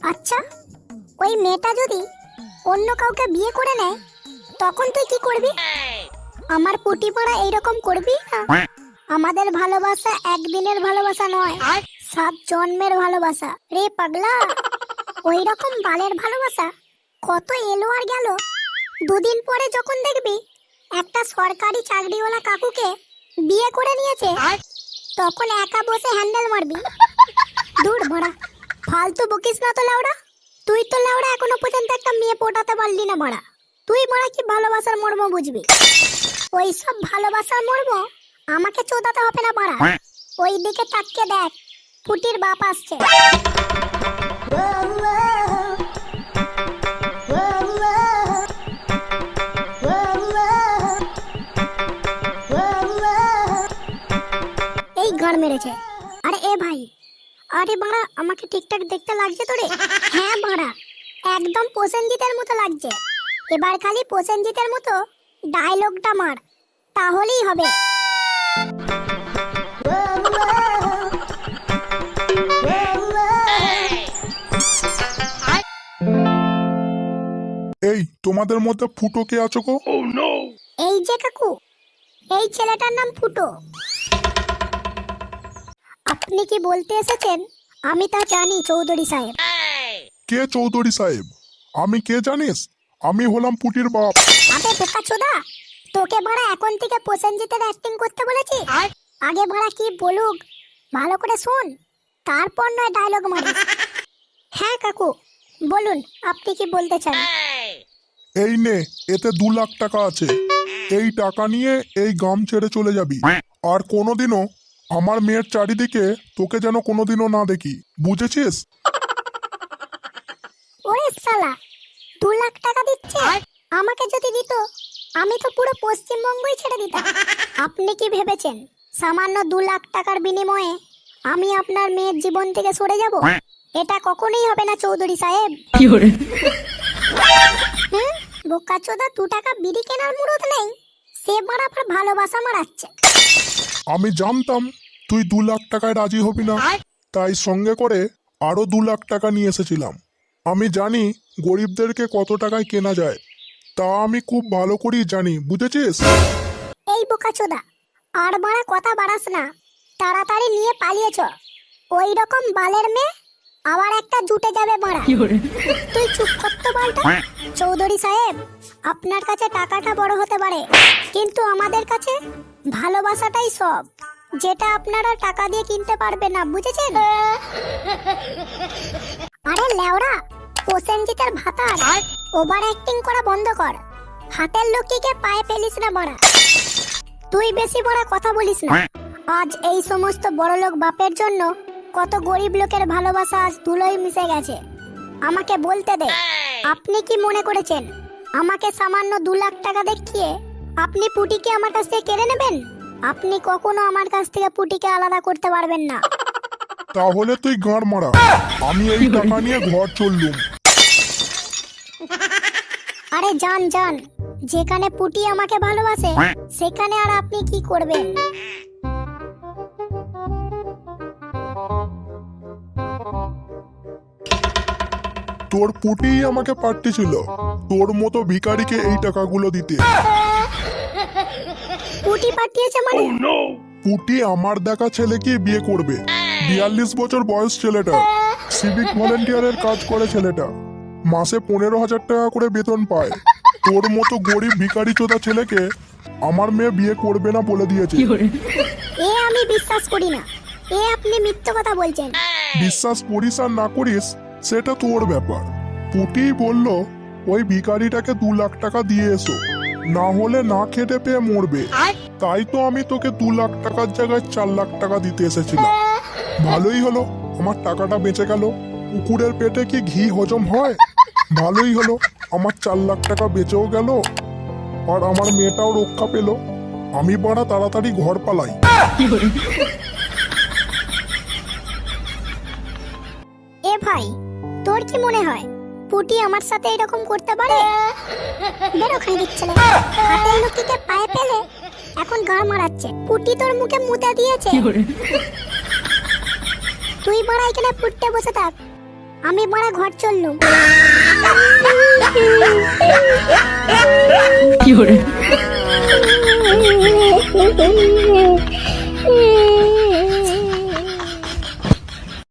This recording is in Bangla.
আচ্ছা ওই মেয়েটা যদি অন্য কাউকে বিয়ে করে নেয়, তখন তুই কি করবি? আমার পুটি পড়া এইরকম করবি না? আমাদের ভালোবাসা একদিনের ভালোবাসা নয়, সাত জন্মের ভালোবাসা। রে পাগলা ওই রকম বালের ভালোবাসা কত এলো আর গেল? দুদিন পরে যখন দেখবি একটা সরকারি চাকরিওয়ালা কাকুকে বিয়ে করে নিয়েছে, তখন একা বসে হ্যান্ডেল মারবি। দূর, ভরা। ফালতু বকিস না তো লাউড়া তুই তো লাউড়া এখনও পর্যন্ত একটা মেয়ে পটাতে পারলি না মারা তুই মারা কি ভালোবাসার মর্ম বুঝবি? ওই সব ভালোবাসার মর্ম আমাকে চোদাতে হবে না মারা ওই দিকে তাকিয়ে দেখ পুটির বাপ আসছে। এই গান মেরেছে। আরে বাড়া আমাকে ঠিকঠাক দেখতে লাগছে তো রে হ্যাঁ বাড়া একদম প্রসেনজিতের মতো লাগছে। এবার খালি প্রসেনজিতের মতো ডায়লগটা মার তাহলেই হবে। এই তোমাদের মধ্যে ফুটো কে আছো গো? এই যে কাকু এই ছেলেটার নাম ফুটো। আপনি কি বলতে এসেছেন? আমি তা জানি চৌধুরী সাহেব। কে চৌধুরী সাহেব? আমি কে জানিস? আমি হলাম পুটির বাপ। আবে বোকা চোদা তোকে ভাড়া এখন থেকে প্রসেনজিতের অ্যাক্টিং করতে বলেছি। আগে ভাড়া কি বলুক? ভালো করে শোন তারপর নয় ডায়লগ মারিস। হ্যাঁ কাকু বলুন আপনি কি বলতে চান? এই নে এতে দু লাখ টাকা আছে। এই টাকা নিয়ে এই গ্রাম ছেড়ে চলে যাবি। আর কোনোদিনও আমার মেয়ের চারিদিকে তোকে যেন কোনোদিনও না দেখি। বুঝেছিস? ওরে সালা দু লাখ টাকা দিচ্ছে? আমাকে যদি দিত আমি তো পুরো পশ্চিমবঙ্গই ছেড়ে দিতাম। আপনি কি ভেবেছেন সামান্য দু লাখ টাকার বিনিময়ে আমি আপনার মেয়ের জীবন থেকে সরে যাব? এটা কখনোই হবে না চৌধুরী সাহেব। হুম বোকা চোদা দু টাকা বিড়ি কেনার মুরত নেই। সে বরাবর ভালোবাসা মারাচ্ছে। আমি জানতাম তুই দু লাখ টাকায় রাজি হবি না? তাই সঙ্গে করে আরও দু লাখ টাকা নিয়ে এসেছিলাম। আমি জানি গরিবদেরকে কত টাকায় কেনা যায়। তা আমি খুব ভালো করেই জানি বুঝেছিস? এই বোকা চোদা আর বাড়া কথা বাড়াস না। তাড়াতাড়ি নিয়ে পালিয়েছ। ওই রকম বালের মেয়ে আবার একটা জুটে যাবে বাড়া তুই চুপ করতে বলটা। চৌধুরী সাহেব আপনার কাছে টাকাটা বড় হতে পারে কিন্তু আমাদের কাছে ভালোবাসাটাই সব। যেটা আপনারা টাকা দিয়ে কিনতে পারবে না বুঝেছেন? আরে লেওরা প্রসেনজিতের ভাতার ওভার অ্যাক্টিং করা বন্ধ কর। হাতের লক্ষ্মীকে পায়ে পেলিস না বড়া তুই বেশি বড় কথা বলিস না। আজ এই সমস্ত বড়লোক বাপের জন্য কত গরিব লোকের ভালোবাসা আজ ধুলোয় মিশে গেছে। আমাকে বলতে দে আপনি কি মনে করেছেন? আমাকে সামান্য দু লাখ টাকা দেখিয়ে আপনি পুটিকে আমার কাছ থেকে কেড়ে নেবেন? আপনি কখনো আমার কাছ থেকে পুটিকে আলাদা করতে পারবেন না। তাহলে তুই গাঁড় মারা। আমি এই টাকা নিয়ে ঘর চললুম। আরে যান যান যেখানে পুটি আমাকে ভালোবাসে সেখানে আর আপনি কি করবেন? তোর পুটিই আমাকে পাঠিয়েছিল তোর মতো ভিখারিকে এই টাকাগুলো দিতে। পুটি পাঠিয়েছে মানে? পুটি আমার দেখা ছেলেকে বিয়ে করবে। বিয়াল্লিশ বছর বয়স ছেলেটা। সিভিক ভলেন্টিয়ারের কাজ করে ছেলেটা। মাসে পনেরো হাজার টাকা করে বেতন পায়। তোর মতো গরিব ভিখারি চোদা ছেলেকে আমার মেয়ে বিয়ে করবে না বলে দিয়েছে। এ আমি বিশ্বাস করি না। এ আপনি মিথ্যে কথা বলছেন। বিশ্বাস করিস আর না করিস সেটা তোর ব্যাপার। পুটি বলল ওই ভিখারিটাকে দু লাখ টাকা দিয়ে এসো। না হলে না খেতে পেয়ে মরবে। তাই তো আমি তোকে দু লাখ টাকার জায়গায় চার লাখ টাকা দিতে এসেছিলাম। ভালোই হলো আমার টাকাটা বেঁচে গেল। কুকুরের পেটে কি ঘি হজম হয়? ভালোই হলো আমার চার লাখ টাকা বেঁচেও গেল। আর আমার মেয়েটাও রক্ষা পেল। আমি বড়া তাড়াতাড়ি ঘর পালাই। এ ভাই তোর কি মনে হয়? পুটি আমার সাথে এরকম করতে পারে? বেরো খাই দিচ্ছে হাতের লুকিকে পায়ে পেলে এখন গা মারাচ্ছে। পুটি তোর মুখে মুতে দিয়েছে। তুই বড় এখানে পুটতে বসে থাক। আমি বড় ঘর চললুম। কি